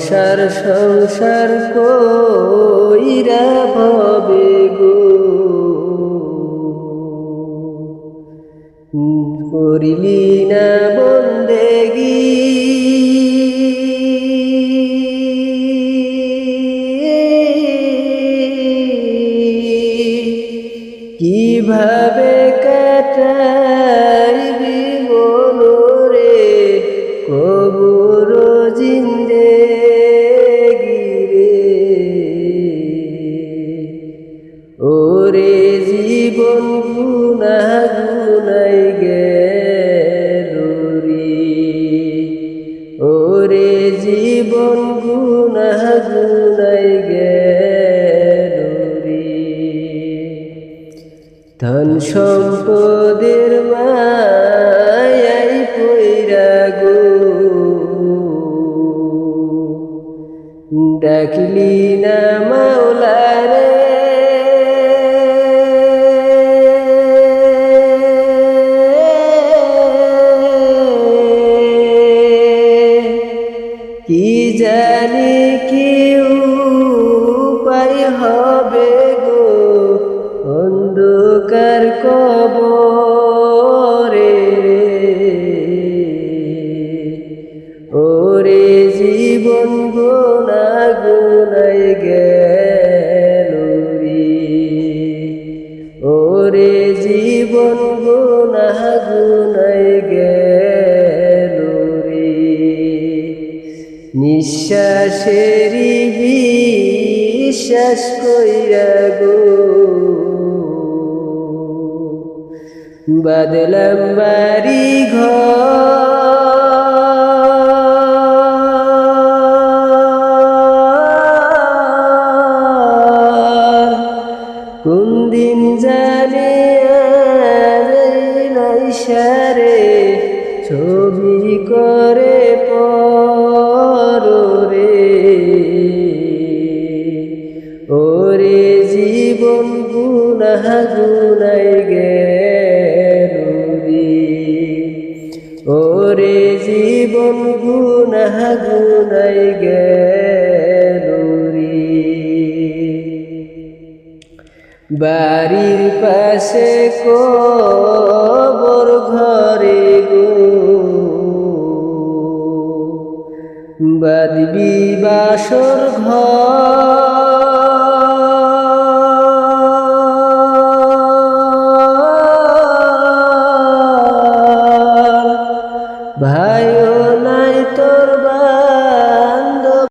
সংসার সংসার কইরা ভবে গো। করিলি না বন্দেগি। কীভাবে কাটাইবি রে কবুর জিন্দে ওরে জীবন গুনা গুনাই গেরি ওরে জীবন গুনা গুনাই গেরি ধন সম্পদের মায়াই পইরা গো। ডাকলি না মাওলারে কি জানি কি উপায় হবে গো? অন্ধকার কবরে ওরে জীবন গোনা গুনাই রে। ওরে জীবন গোনা গুনাই নিঃশ্বাসেরই বিশ্বাস কইরা গো। বাদলাম বাড়ি ঘর। জানে সারে ছবি করে গুনাহ গুনাই গেল রে ওরে জীবন গুনাহ গুনাই গেল রে বাড়ির পাশে কবর ঘরে গো। বাদবি বাসর ঘর Bahar.